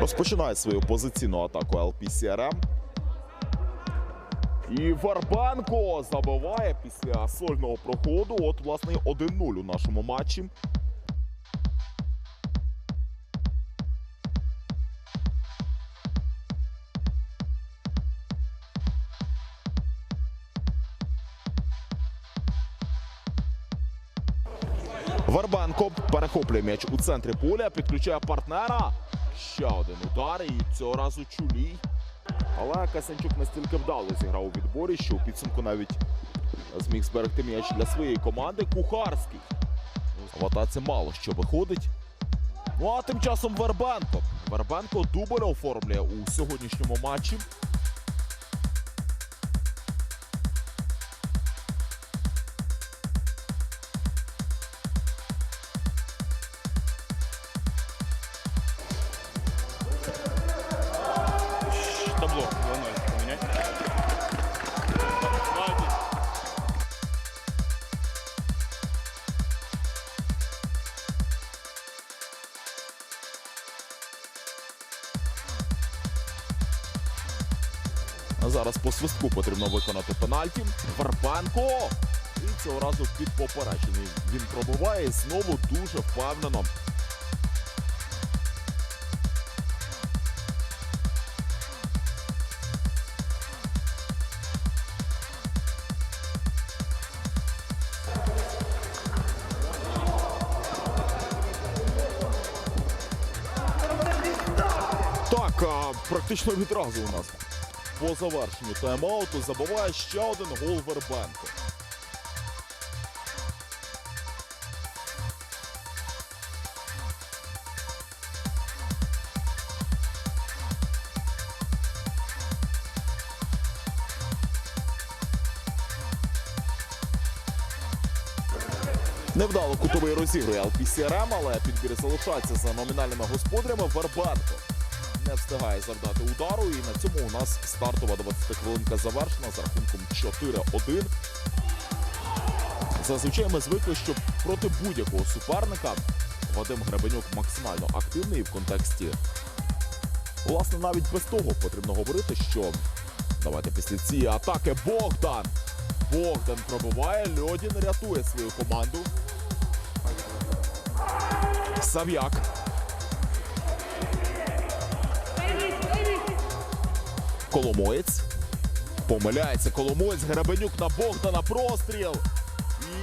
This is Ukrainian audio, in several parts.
Розпочинає свою позиційну атаку ЛПСРМ. І Варбанко забиває після сольного проходу. От, власне, 1-0 у нашому матчі. Варбанко перехоплює м'яч у центрі поля, підключає партнера. Ще один удар, і цього разу чулій. Але Касянчук настільки вдало зіграв у відборі, що у підсумку навіть зміг зберегти м'яч для своєї команди. Кухарський. В атаці мало що виходить. Ну а тим часом Вербенко. Вербенко дубль оформлює у сьогоднішньому матчі. Зараз по свистку потрібно виконати пенальті. Вербенко! І цього разу під поперечений. Він пробиває і знову дуже впевнено. Так, практично відразу у нас по завершенню тайм-ауту забиває ще один гол Вербенко. Невдало кутовий розігрує LPCRM, але підбір залишається за номінальними господарями Вербенко. Не встигає завдати удару, і на цьому у нас стартова 20 хвилинка завершена з рахунком 4-1. Зазвичай ми звикли, що проти будь-якого суперника Вадим Гребенюк максимально активний в контексті. Власне, навіть без того потрібно говорити, що давайте після цієї атаки Богдан. Богдан пробиває, Льодін рятує свою команду. Сав'як. Коломоєць. Помиляється Коломоєць. Гребенюк на Богдана простріл.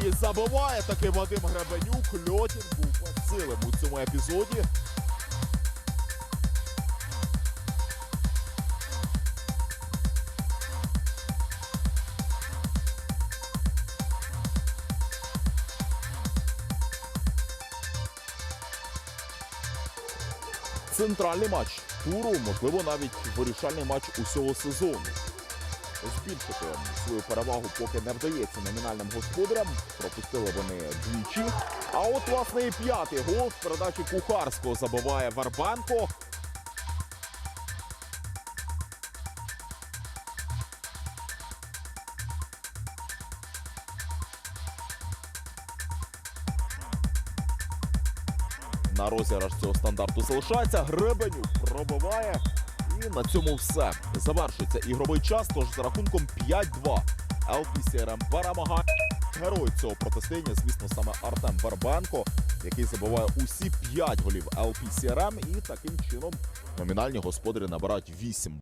І забиває таки Вадим Гребенюк. Льотін був безсилим у цьому епізоді. Центральний матч туру, можливо, навіть вирішальний матч усього сезону. Збільшити свою перевагу поки не вдається номінальним господарям. Пропустили вони двічі. А от, власне, і п'ятий гол з передачі Кухарського забиває Варбанко. На розіграш цього стандарту залишається. Гребеню пробиває. І на цьому все. Завершується ігровий час. Тож за рахунком 5-2 LPCRM перемагає. Герой цього протистояння, звісно, саме Артем Барбенко, який забиває усі 5 голів LPCRM. І таким чином номінальні господарі набирають 8